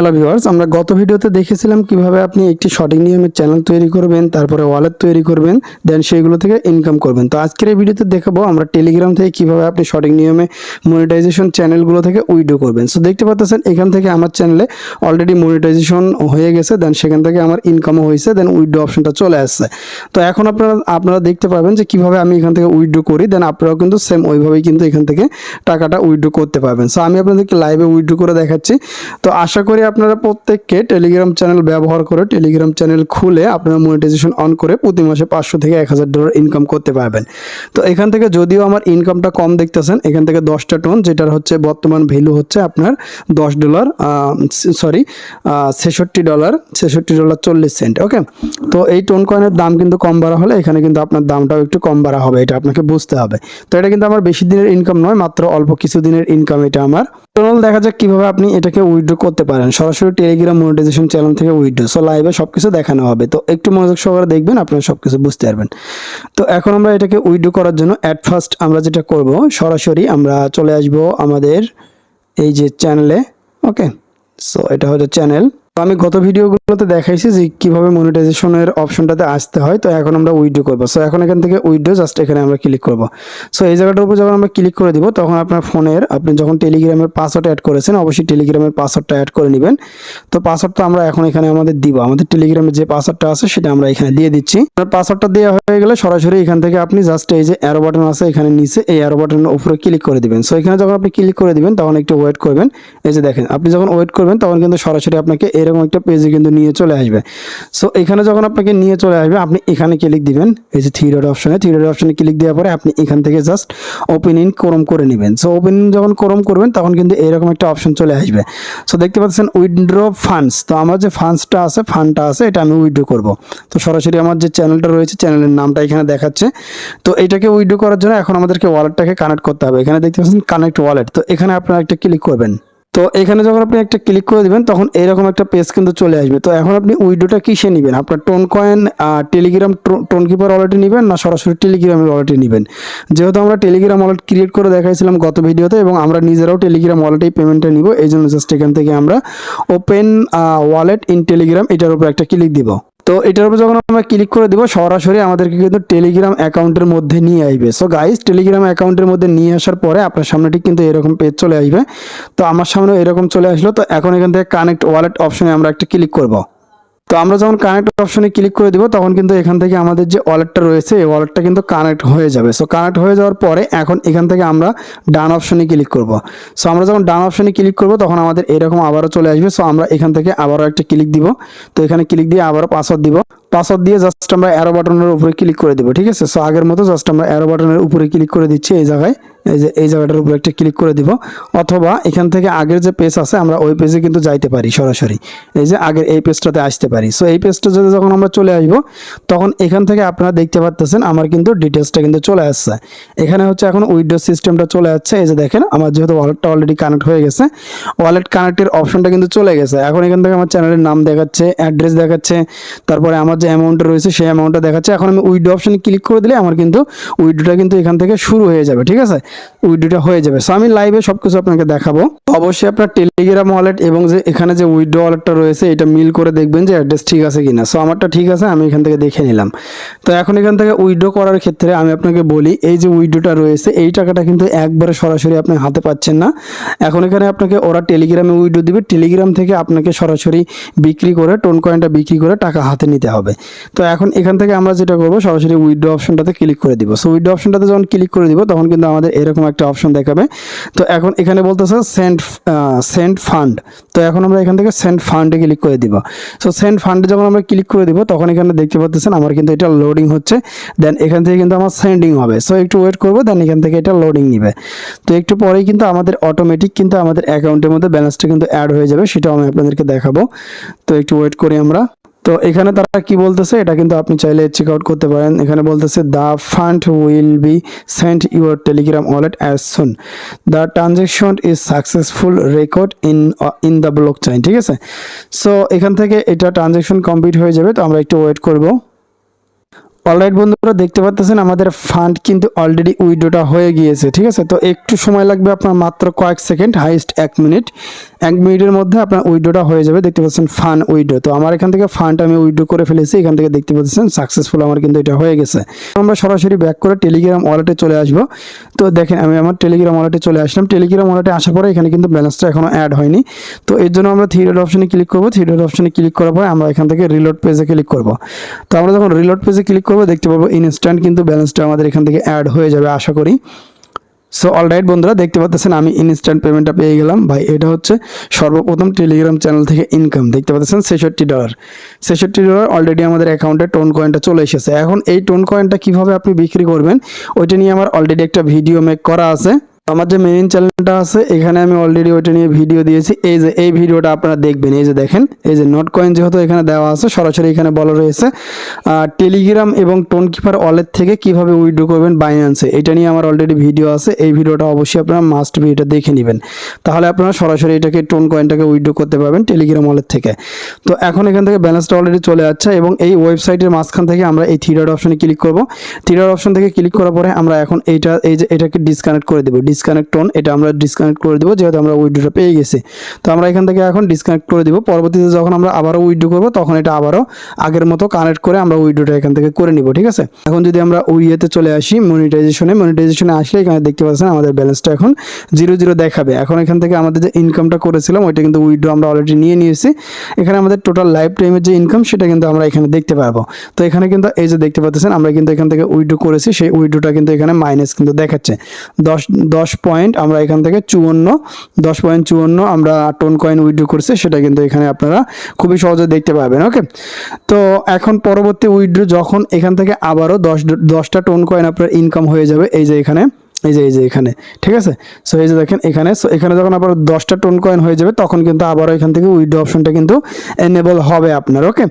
Hello viewers আমরা গত ভিডিওতে দেখেছিলাম কীভাবে আপনি একটি সঠিক নিয়মের চ্যানেল তৈরি করবেন, তারপরে ওয়ালেট তৈরি করবেন দেন সেইগুলো থেকে ইনকাম করবেন। তো আজকের এই ভিডিওতে দেখাবো আমরা টেলিগ্রাম থেকে কীভাবে আপনি সঠিক নিয়মে মনিটাইজেশন চ্যানেলগুলো থেকে উইডো করবেন। সো দেখতে পাচ্ছেন, এখান থেকে আমার চ্যানেলে অলরেডি মনিটাইজেশন হয়ে গেছে দেন সেখান থেকে আমার ইনকামও হয়েছে দেন উইডো অপশনটা চলে আসছে। তো এখন আপনারা আপনারা দেখতে পাবেন যে কীভাবে আমি এখান থেকে উইডো করি দেন আপনারাও কিন্তু সেম ওইভাবেই কিন্তু এখান থেকে টাকাটা উইডো করতে পারবেন। সো আমি আপনাদেরকে লাইভে উইডো করে দেখাচ্ছি। তো আশা করি আপনারা প্রত্যেককে টেলিগ্রাম চ্যানেল ব্যবহার করে টেলিগ্রাম চ্যানেল খুলে আপনারা মনিটাইজেশন অন করে প্রতি মাসে পাঁচশো থেকে এক হাজার ডলার ইনকাম করতে পারবেন। তো এখান থেকে যদিও আমার ইনকামটা কম দেখতেছেন, এখান থেকে দশটা টোন যেটার হচ্ছে বর্তমান ভ্যালু হচ্ছে আপনার দশ ডলার সরি ছেষট্টি ডলার ছেষট্টি ডলার চল্লিশ সেন্ট ওকে তো এই টোন কয়েনের দাম কিন্তু কম বাড়া হলে এখানে কিন্তু আপনার দামটাও একটু কম বাড়া হবে, এটা আপনাকে বুঝতে হবে। তো এটা কিন্তু আমার বেশি দিনের ইনকাম নয়, মাত্র অল্প কিছু দিনের ইনকাম এটা আমার টোনাল দেখা যাক কীভাবে আপনি এটাকে উইথড্র করতে পারেন। সরাসরি টেলিগ্রাম মনিটাইজেশন চ্যানেল থেকে উইথড্র সো লাইভে সব কিছু দেখানো হবে। তো একটু মনোযোগ সহকারে দেখবেন, আপনারা সব কিছু বুঝতে পারবেন। তো এখন আমরা এটাকে উইথড্র করার জন্য অ্যাট ফার্স্ট আমরা যেটা করব, সরাসরি আমরা চলে আসব আমাদের এই যে চ্যানেলে ওকে সো এটা হচ্ছে চ্যানেল তো আমি গত ভিডিওগুলোতে দেখাইছি যে কীভাবে মনিটাইজেশনের অপশনটাতে আসতে হয়, তো এখন আমরা উইডো করব। সো এখন এখান থেকে উইডো জাস্ট এখানে আমরা ক্লিক করব। সো এই জায়গাটার উপর যখন আমরা ক্লিক করে দিব, তখন আপনার ফোনের, আপনি যখন টেলিগ্রামের পাসওয়ার্ড অ্যাড করেছেন, অবশ্যই টেলিগ্রামের পাসওয়ার্ডটা অ্যাড করে নেবেন। তো পাসওয়ার্ডটা আমরা এখন এখানে আমাদের দিব। আমাদের টেলিগ্রামের যে পাসওয়ার্ডটা আছে, সেটা আমরা এখানে দিয়ে দিচ্ছি। পাসওয়ার্ডটা দেওয়া হয়ে গেলে সরাসরি এখান থেকে আপনি জাস্ট এই যে অ্যারো বাটন আছে, এখানে নিচে এই অ্যারো বাটনের উপরে ক্লিক করে দিবেন। সো এখানে যখন আপনি ক্লিক করে দিবেন, তখন একটু ওয়েট করবেন। এই যে দেখেন, আপনি যখন ওয়েট করবেন, তখন কিন্তু সরাসরি আপনাকে এরকম একটা পেজে কিন্তু নিয়ে চলে আসবে। সো এখানে যখন আপনাকে নিয়ে চলে আসবে, আপনি এখানে ক্লিক দিবেন। এই যে থ্রি ডট অপশনে থ্রি ডট অপশনে ক্লিক দেওয়ার পরে আপনি এখান থেকে জাস্ট ওপেন ইন ক্রোম করে নেবেন। সো ওপেন ইন যখন ক্রোম করবেন, তখন কিন্তু এরকম একটা অপশন চলে আসবে। সো দেখতে পাচ্ছেন উইথড্র ফান্ডস তো আমার যে ফান্ডসটা আছে ফান্ডটা আছে, এটা আমি উইথড্র করব। তো সরাসরি আমার যে চ্যানেলটা রয়েছে চ্যানেলের নামটা এখানে দেখাচ্ছে। তো এটাকে উইথড্র করার জন্য এখন আমাদেরকে ওয়ালেটটাকে কানেক্ট করতে হবে। এখানে দেখতে পাচ্ছেন কানেক্ট ওয়ালেট তো এখানে আপনারা একটা ক্লিক করবেন। তো এখানে যখন আপনি একটা ক্লিক করে দিবেন, তখন এরকম একটা পেজ কিন্তু চলে আসবে। তো এখন আপনি উইডোটা কিসে নেবেন? আপনার tone coin Telegram Tonkeeper ওয়ালেটে নেবেন না সরাসরি টেলিগ্রামের ওয়ালেটে নেবেন? যেহেতু আমরা টেলিগ্রাম ওয়ালেট ক্রিয়েট করে দেখাইছিলাম গত ভিডিওতে এবং আমরা নিজেরাও টেলিগ্রাম ওয়ালেটেই পেমেন্টটা নিব, এই জন্য জাস্ট এখান থেকে আমরা ওপেন ওয়ালেট ইন টেলিগ্রাম এটার উপর একটা ক্লিক দিব। তো এটার উপর যখন আমরা ক্লিক করে দেবো, সরাসরি আমাদেরকে কিন্তু টেলিগ্রাম অ্যাকাউন্টের মধ্যে নিয়ে আসবে। সো গাইজ টেলিগ্রাম অ্যাকাউন্টের মধ্যে নিয়ে আসার পরে আপনার সামনে ঠিক কিন্তু এরকম পেজ চলে আসবে। তো আমার সামনে এরকম চলে আসলো। তো এখন এখান থেকে কানেক্ট ওয়ালেট অপশনে আমরা একটা ক্লিক করব। তো আমরা যখন কানেক্ট অপশনে ক্লিক করে দিব, তখন কিন্তু এখান থেকে আমাদের যে ওয়ালেটটা রয়েছে, এই ওয়ালেটটা কিন্তু কানেক্ট হয়ে যাবে। সো কানেক্ট হয়ে যাওয়ার পরে এখন এখান থেকে আমরা ডান অপশনে ক্লিক করব। সো আমরা যখন ডান অপশনে ক্লিক করব, তখন আমাদের এরকম আবারও চলে আসবে। সো আমরা এখান থেকে আবারও একটা ক্লিক দিব। তো, এখানে ক্লিক দিয়ে আবারও পাসওয়ার্ড দিব। পাসওয়ার্ড দিয়ে জাস্ট আমরা অ্যারো বাটনের উপরে ক্লিক করে দিব, ঠিক আছে? সো আগের মতো জাস্ট আমরা অ্যারো বাটনের উপরে ক্লিক করে দিচ্ছি এই জায়গায়। এই যে, এই জায়গাটার উপরে একটা ক্লিক করে দিব। অথবা এখান থেকে আগের যে পেজ আছে, আমরা ওই পেজে কিন্তু যাইতে পারি সরাসরি। এই যে আগের এই পেজটাতে আসতে পারি। সো এই পেজটা যদি যখন আমরা চলে আসব, তখন এখান থেকে আপনারা দেখতে পাচ্ছেন আমার কিন্তু ডিটেলসটা কিন্তু চলে আসছে। এখানে হচ্ছে এখন উইডো সিস্টেমটা চলে যাচ্ছে এই যে দেখেন, আমার যেহেতু ওয়ালেটটা অলরেডি কানেক্ট হয়ে গেছে ওয়ালেট কানেক্টের অপশনটা কিন্তু চলে গেছে। এখন এখান থেকে আমার চ্যানেলের নাম দেখাচ্ছে অ্যাড্রেস দেখাচ্ছে, তারপরে আমার যে অ্যামাউন্টটা রয়েছে, সেই অ্যামাউন্টটা দেখাচ্ছে। এখন আমি উইডো অপশনে ক্লিক করে দিলে আমার কিন্তু উইডোটা কিন্তু এখান থেকে শুরু হয়ে যাবে, ঠিক আছে? উইডোটা হয়ে যাবে। সো আমি লাইভে সব কিছু আপনাকে দেখাবো। অবশ্যই আপনার টেলিগ্রাম ওয়ালেট এবং যে এখানে যে উইডো ওয়ালেটটা রয়েছে, এটা মিল করে দেখবেন যে অ্যাড্রেস ঠিক আছে কিনা। সো আমারটা ঠিক আছে, আমি এখান থেকে দেখে নিলাম। তো এখন এখান থেকে উইডো করার ক্ষেত্রে আমি আপনাকে বলি, এই যে উইডোটা রয়েছে, এই টাকাটা কিন্তু একবারে সরাসরি আপনি হাতে পাচ্ছেন না। এখন এখানে আপনাকে ওরা টেলিগ্রামে উইডো দিবে। টেলিগ্রাম থেকে আপনাকে সরাসরি বিক্রি করে, টোন কয়েনটা বিক্রি করে টাকা হাতে নিতে হবে। তো এখন এখান থেকে আমরা যেটা করব, সরাসরি উইডো অপশনটাতে ক্লিক করে দিব। সো উইডো অপশনটাতে যখন ক্লিক করে দিব, তখন কিন্তু আমাদের এরকম একটা অপশন দেখাবে। তো এখন এখানে বলতেছে সেন্ট সেন্ট ফান্ড তো এখন আমরা এখান থেকে সেন্ট ফান্ডে ক্লিক করে দিব। সো সেন্ট ফান্ডে যখন আমরা ক্লিক করে দিব, তখন এখানে দেখতে পাচ্ছেন আমার কিন্তু এটা লোডিং হচ্ছে। দেন এখান থেকে কিন্তু আমার সেন্ডিং হবে। সো একটু ওয়েট করব দেন এখান থেকে এটা লোডিং নিবে। তো একটু পরেই কিন্তু আমাদের অটোমেটিক কিন্তু আমাদের অ্যাকাউন্টের মধ্যে ব্যালেন্সটা কিন্তু অ্যাড হয়ে যাবে, সেটাও আমি আপনাদেরকে দেখাবো। তো একটু ওয়েট করি আমরা। তো এখানে তারা কি বলতেছে, এটা কিন্তু আপনি চাইলে চেক আউট করতে পারেন। এখানে বলতেছে the fund will be sent your Telegram wallet as soon the transaction is successful record in in the blockchain ঠিক আছে? সো এখান থেকে এটা ট্রানজেকশন কমপ্লিট হয়ে যাবে, তো আমরা একটু ওয়েট করব। অলরাইট বন্ধুরা, দেখতে পাচ্ছেন আমাদের ফান্ড কিন্তু অলরেডি উইডোটা হয়ে গিয়েছে, ঠিক আছে? তো একটু সময় লাগবে আপনার মাত্র কয়েক সেকেন্ড হাইস্ট এক মিনিট এক মিনিটের মধ্যে আপনার উইডোটা হয়ে যাবে, দেখতে পাচ্ছেন ফান উইডো তো আমার এখান থেকে ফান্ড আমি উইডো করে ফেলেছি, এখান থেকে দেখতে পাচ্ছেন সাকসেসফুল আমার কিন্তু এটা হয়ে গেছে। আমরা সরাসরি ব্যাক করে টেলিগ্রাম ওয়ালেটে চলে আসব। তো দেখেন, আমি আমার টেলিগ্রাম ওয়ালেটে চলে আসলাম। টেলিগ্রাম ওয়ালেটে আসার পরে এখানে কিন্তু ব্যালেন্সটা এখনও অ্যাড হয়নি। তো এর জন্য আমরা থ্রি ডট অপশনে ক্লিক করব। থ্রি ডট অপশনে ক্লিক করার পরে আমরা এখান থেকে রিলোড পেজে ক্লিক করব। তো আমরা যখন রিলোড পেজে ক্লিক করব দেখতে পাবো ইনস্ট্যান্ট কিন্তু ব্যালেন্সটা আমাদের এখান থেকে অ্যাড হয়ে যাবে, আশা করি। সো অলরাইট বন্ধুরা, দেখতে পাচ্ছেন আমি ইনস্ট্যান্ট পেমেন্টটা পেয়ে গেলাম। ভাই, এটা হচ্ছে সর্বপ্রথম টেলিগ্রাম চ্যানেল থেকে ইনকাম দেখতে পাচ্ছেন ছেষট্টি ডলার ছেষট্টি ডলার অলরেডি আমাদের অ্যাকাউন্টে টোন কয়েনটা চলে এসেছে। এখন এই টোন কয়েনটা কীভাবে আপনি বিক্রি করবেন, ওইটা নিয়ে আমার অলরেডি একটা ভিডিও মেক করা আছে। আমার যে মেইন চ্যানেলটা আছে, এখানে আমি অলরেডি ওইটা নিয়ে ভিডিও দিয়েছি। এই যে, এই ভিডিওটা আপনারা দেখবেন, এই যে দেখেন, এই যে নোট কয়েন যেহেতু এখানে দেওয়া আছে, সরাসরি এখানে বলা রয়েছে। টেলিগ্রাম এবং টোন কিপার ওয়ালেট থেকে কীভাবে উইড্রো করবেন বাইন্যান্সে এটা নিয়ে আমার অলরেডি ভিডিও আছে। এই ভিডিওটা অবশ্যই আপনারা মাস্ট বি এটা দেখে নেবেন। তাহলে আপনারা সরাসরি এটাকে টোন কয়েনটাকে উইড্রো করতে পারবেন টেলিগ্রাম ওয়ালেট থেকে। তো এখন এখান থেকে ব্যালেন্সটা অলরেডি চলে যাচ্ছে এবং এই ওয়েবসাইটের মাঝখান থেকে আমরা এই থ্রি ডট অপশনে ক্লিক করব। থ্রি ডট অপশন থেকে ক্লিক করার পরে আমরা এখন এইটা, এই যে এটাকে ডিসকানেক্ট করে দেবো। ডিসকানেক্ট টোন এটা আমরা ডিসকানেক্ট করে দেবো, যেহেতু আমরা উইড্রোটা পেয়ে গেছি। তো আমরা এখান থেকে এখন ডিসকানেক্ট করে দেবো। পরবর্তীতে যখন আমরা আবারও উইড্রো করব, তখন এটা আবারও আগের মতো কানেক্ট করে আমরা উইড্রোটা এখান থেকে করে নিব, ঠিক আছে? এখন যদি আমরা উইয়েতে চলে আসি মনিটাইজেশনে মনিটাইজেশনে আসলে এখানে দেখতে পাচ্ছেন আমাদের ব্যালেন্সটা এখন জিরো জিরো দেখাবে। এখন এখান থেকে আমাদের যে ইনকামটা করেছিলাম, ওইটা কিন্তু উইড্রো আমরা অলরেডি নিয়ে নিয়েছি। এখানে আমাদের টোটাল লাইফ টাইমের যে ইনকাম সেটা কিন্তু আমরা এখানে দেখতে পারব। তো এখানে কিন্তু এই যে দেখতে পাচ্ছেন, আমরা কিন্তু এখান থেকে উইড্রো করেছি, সেই উইড্রোটা কিন্তু এখানে মাইনাস কিন্তু দেখাচ্ছে। দশ দশ পয়েন্ট আমরা এখান থেকে চুয়ান্ন, দশ পয়েন্ট চুয়ান্ন আমরা টোন কয়েন উইড্রো করছে, সেটা কিন্তু এখানে আপনারা খুবই সহজে দেখতে পাবেন ওকে তো এখন পরবর্তী উইড্রো যখন এখান থেকে আবারও দশ, দশটা টোন কয়েন আপনার ইনকাম হয়ে যাবে, এই যে এখানে। এই যে এই যে এখানে, ঠিক আছে? সো এই যে দেখেন এখানে সো এখানে যখন আবার দশটা টোন কয়েন হয়ে যাবে, তখন কিন্তু আবারও এখান থেকে উইড্রো অপশনটা কিন্তু এনেবল হবে আপনার ওকে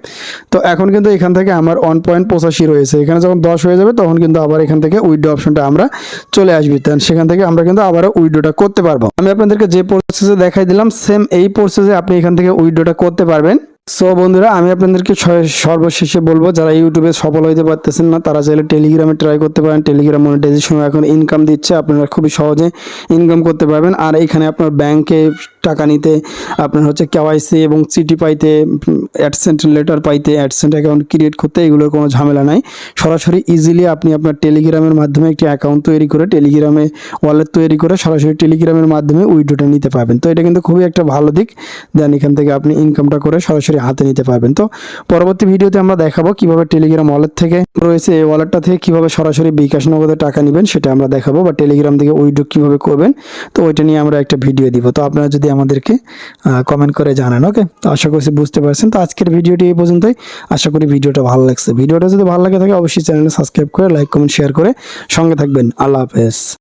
তো এখন কিন্তু এখান থেকে আমার ওয়ান পয়েন্ট পঁচাশি রয়েছে। এখানে যখন দশ হয়ে যাবে, তখন কিন্তু আবার এখান থেকে উইড্রো অপশনটা আমরা চলে আসবি। তাহলে সেখান থেকে আমরা কিন্তু আবারও উইড্রোটা করতে পারব। আমি আপনাদেরকে যে প্রসেসে দেখাই দিলাম সেম এই প্রসেসে আপনি এখান থেকে উইড্রোটা করতে পারবেন। সো বন্ধুরা, আমি আপনাদেরকে সর্বশেষে বলব, যারা ইউটিউবে সফল হইতে পারতেছেন না, তারা চাইলে টেলিগ্রামে ট্রাই করতে পারেন। টেলিগ্রাম মনিটাইজেশন এখন ইনকাম দিচ্ছে, আপনারা খুবই সহজে ইনকাম করতে পারবেন। আর এখানে আপনার ব্যাংকে টাকা নিতে, আপনার হচ্ছে কেওয়াইসি এবং সিটি পাইতে, অ্যাডসেন্ট লেটার পাইতে, অ্যাডসেন্ট অ্যাকাউন্ট ক্রিয়েট করতে এগুলোর কোনো ঝামেলা নাই। সরাসরি ইজিলি আপনি আপনার টেলিগ্রামের মাধ্যমে একটি অ্যাকাউন্ট তৈরি করে, টেলিগ্রামে ওয়ালেট তৈরি করে সরাসরি টেলিগ্রামের মাধ্যমে উইড্রোটা নিতে পারবেন। তো এটা কিন্তু খুবই একটা ভালো দিক। দেন এখান থেকে আপনি ইনকামটা করে সরাসরি হাতে নিতে পারবেন। তো পরবর্তী ভিডিওতে আমরা দেখাবো কীভাবে টেলিগ্রাম ওয়ালেট থেকে রয়েছে, এই ওয়ালেটটা থেকে কীভাবে সরাসরি বিকাশ নগদে টাকা নেবেন সেটা আমরা দেখাবো বা টেলিগ্রাম থেকে উইড্রো কীভাবে করবেন, তো ওইটা নিয়ে আমরা একটা ভিডিও দিব। তো আপনারা যদি আমাদেরকে কমেন্ট করে জানান ওকে তো আশা করছি বুঝতে পারছেন। তো আজকের ভিডিওটি এই পর্যন্তই। আশা করি ভিডিওটা ভালো লাগছে। ভিডিওটা যদি ভালো লাগে থাকে, অবশ্যই চ্যানেলে সাবস্ক্রাইব করে লাইক কমেন্ট শেয়ার করে সঙ্গে থাকবেন। আল্লাহ হাফেজ।